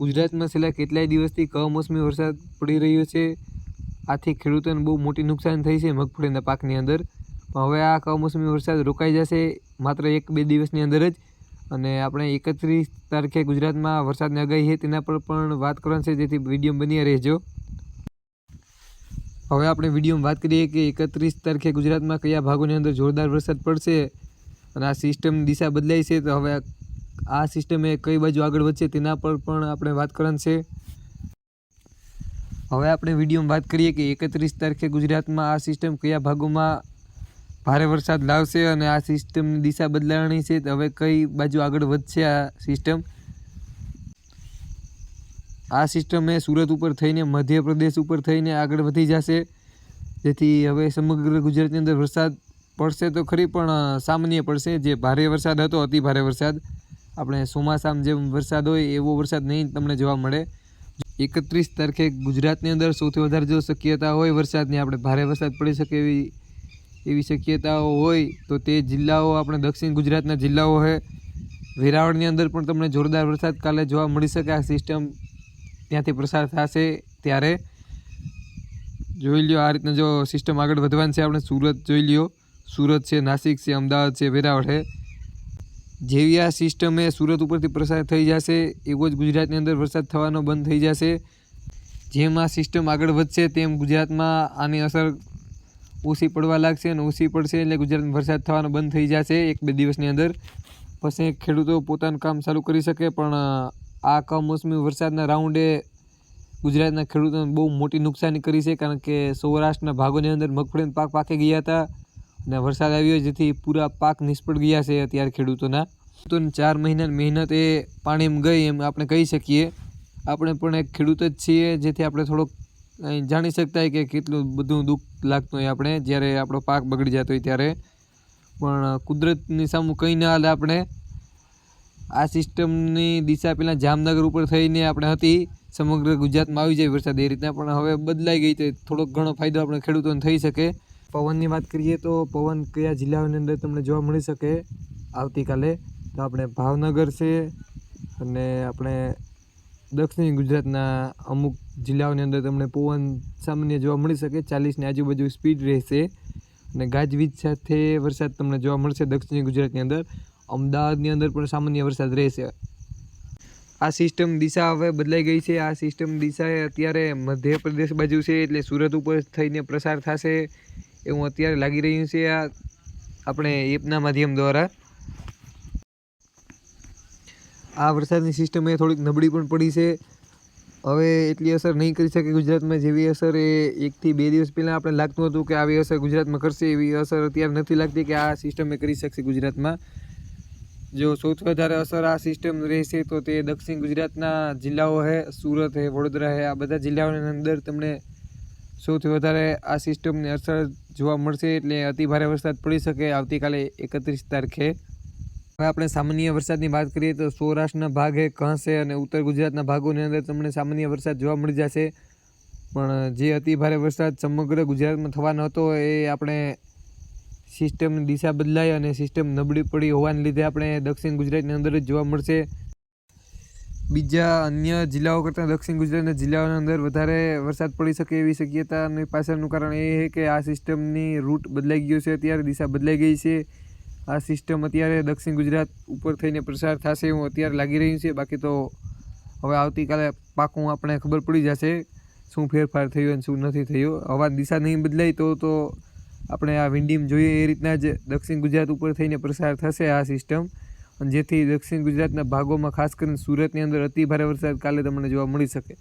ગુજરાતમાં છેલ્લા કેટલાય દિવસથી કમોસમી વરસાદ પડી રહ્યો છે. આથી ખેડૂતોને બહુ મોટી નુકસાન થઈ છે મગફળીના પાકની અંદર. પણ હવે આ કમોસમી વરસાદ રોકાઈ જશે માત્ર એક બે દિવસની અંદર જ. અને આપણે એકત્રીસ તારીખે ગુજરાતમાં વરસાદની આગાહી છે તેના પર પણ વાત કરવાની છે. જેથી વીડિયો બની રહેજો. હવે આપણે વિડીયોમાં વાત કરીએ કે એકત્રીસ તારીખે ગુજરાતમાં કયા ભાગોની અંદર જોરદાર વરસાદ પડશે અને આ સિસ્ટમ દિશા બદલાઈ છે. તો હવે આ સિસ્ટમ એ કઈ બાજુ આગળ વધશે તેના પર પણ આપણે વાત કરવાની છે. હવે આપણે વિડીયોમાં વાત કરીએ કે એકત્રીસ તારીખે ગુજરાતમાં આ સિસ્ટમ કયા ભાગોમાં ભારે વરસાદ લાવશે અને આ સિસ્ટમની દિશા બદલાવાની છે હવે કઈ બાજુ આગળ વધશે આ સિસ્ટમ આ સિસ્ટમ એ સુરત ઉપર થઈને મધ્યપ્રદેશ ઉપર થઈને આગળ વધી જશે. જેથી હવે સમગ્ર ગુજરાતની અંદર વરસાદ પડશે તો ખરી, પણ સામાન્ય પડશે. જે ભારે વરસાદ હતો અતિ ભારે વરસાદ. આપણે ચોમાસામાં જેમ વરસાદ હોય, એવો વરસાદ નહીં તમને જોવા મળે. એકત્રીસ તારીખે ગુજરાતની અંદર સૌથી વધારે જો શક્યતા હોય વરસાદની, આપણે ભારે વરસાદ પડી શકે એવી એવી શક્યતાઓ હોય, તો તે જિલ્લાઓ, આપણે દક્ષિણ ગુજરાતના જિલ્લાઓ છે વેરાવળની અંદર પણ તમને જોરદાર વરસાદ કાલે જોવા મળી શકે. આ સિસ્ટમ ત્યાંથી પ્રસાર થશે ત્યારે. જોઈ લ્યો, આ રીતના જો સિસ્ટમ આગળ વધવાની છે, આપણે સુરત જોઈ લ્યો. સુરત છે, નાસિક છે, અમદાવાદ છે, વેરાવળ છે જેવી આ સિસ્ટમ સુરત ઉપરથી પ્રસાર થઈ જશે, એવો જ ગુજરાતની અંદર વરસાદ થવાનો બંધ થઈ જશે. જેમ આ સિસ્ટમ આગળ વધશે, તેમ ગુજરાતમાં આની અસર ઓછી પડવા લાગશે અને ઓછી પડશે એટલે ગુજરાતમાં વરસાદ થવાનો બંધ થઈ જશે એક બે દિવસની અંદર. પછી ખેડૂતો પોતાનું કામ ચાલુ કરી શકે, પણ, આ કમોસમી વરસાદના રાઉન્ડે ગુજરાતના ખેડૂતોને બહુ મોટી નુકસાની કરી છે, કારણ કે સૌરાષ્ટ્રના ભાગોની અંદર મગફળીના પાક પાકી ગયા હતા. અને વરસાદ આવ્યો જેથી પૂરા પાક નિષ્ફળ ગયા છે અત્યારે ખેડૂતોના. તો ચાર મહિનાની મહેનત એ પાણીમાં ગઈ એમ આપણે કહી શકીએ. આપણે પણ એક ખેડૂત જ છીએ જેથી આપણે થોડોક જાણી શકતા હોય કે કેટલું બધું દુઃખ લાગતું હોય આપણે જ્યારે આપણો પાક બગડી જતો હોય ત્યારે. પણ કુદરતની સામું કંઈ ના હાલે આપણે આ સિસ્ટમની દિશા પહેલાં જામનગર ઉપર થઈને આપણે હતી. સમગ્ર ગુજરાતમાં આવી જાય વરસાદ એ રીતના, પણ હવે બદલાઈ ગઈ તો થોડોક ઘણો ફાયદો આપણે ખેડૂતોને થઈ શકે. પવનની વાત કરીએ તો પવન કયા જિલ્લાઓની અંદર તમને જોવા મળી શકે આવતીકાલે? તો આપણે ભાવનગર છે અને આપણે દક્ષિણ ગુજરાતના અમુક જિલ્લાઓની અંદર તમને પવન સામાન્ય જોવા મળી શકે. ચાલીસની આજુબાજુ સ્પીડ રહેશે અને ગાજવીજ સાથે વરસાદ તમને જોવા મળશે દક્ષિણ ગુજરાતની અંદર. અમદાવાદની અંદર પણ સામાન્ય વરસાદ રહેશે. આ સિસ્ટમ દિશા હવે બદલાઈ ગઈ છે. આ સિસ્ટમ દિશા અત્યારે મધ્યપ્રદેશ બાજુ છે એટલે સુરત ઉપર થઈને પ્રસાર થશે. એવું અત્યારે લાગી રહ્યું છે આ આપણે એપના માધ્યમ દ્વારા. આ વરસાદની સિસ્ટમ એ થોડીક નબળી પણ પડી છે. હવે એટલી અસર નહીં કરી શકે ગુજરાતમાં જેવી અસર એ એકથી બે દિવસ પહેલાં આપણે લાગતું હતું કે આવી અસર ગુજરાતમાં કરશે એવી અસર અત્યારે નથી લાગતી કે આ સિસ્ટમ કરી શકશે ગુજરાતમાં. જો સૌથી વધારે અસર આ સિસ્ટમ રહેશે તો તે દક્ષિણ ગુજરાતના જિલ્લાઓ છે સુરત છે વડોદરા છે આ બધા જિલ્લાઓની અંદર તમને સૌથી વધારે આ સિસ્ટમની અસર જોવા મળશે એટલે અતિભારે વરસાદ પડી શકે આવતીકાલે એકત્રીસ તારીખે. હવે આપણે સામાન્ય વરસાદની વાત કરીએ તો સૌરાષ્ટ્રના ભાગે કહશે અને ઉત્તર ગુજરાતના ભાગોની અંદર તમને સામાન્ય વરસાદ જોવા મળી જશે. પણ જે અતિભારે વરસાદ સમગ્ર ગુજરાતમાં થવાનો હતો એ આપણે સિસ્ટમની દિશા બદલાઈ અને સિસ્ટમ નબળી પડી હોવાને લીધે આપણે દક્ષિણ ગુજરાતની અંદર જ જોવા મળશે. બીજા અન્ય જિલ્લાઓ કરતાં દક્ષિણ ગુજરાતના જિલ્લાઓની અંદર વધારે વરસાદ પડી શકે એવી શક્યતાની પાછળનું કારણ એ છે કે આ સિસ્ટમની રૂટ બદલાઈ ગયો છે, અત્યારે દિશા બદલાઈ ગઈ છે. આ સિસ્ટમ અત્યારે દક્ષિણ ગુજરાત ઉપર થઈને પ્રસાર થશે એવું અત્યારે લાગી રહ્યું છે. બાકી તો હવે આવતીકાલે પાકું આપણે ખબર પડી જશે શું ફેરફાર થયો અને શું નથી થયો. હવા દિશા નહીં બદલાય તો તો આપણે આ વિંડીમ જોઈએ એ રીતના જ દક્ષિણ ગુજરાત ઉપર થઈને પ્રસાર થશે આ સિસ્ટમ. જેથી દક્ષિણ ગુજરાતના ભાગોમાં ખાસ કરીને સુરતની અંદર અતિ ભારે વરસાદ કાલે તમને જોવા મળી શકે.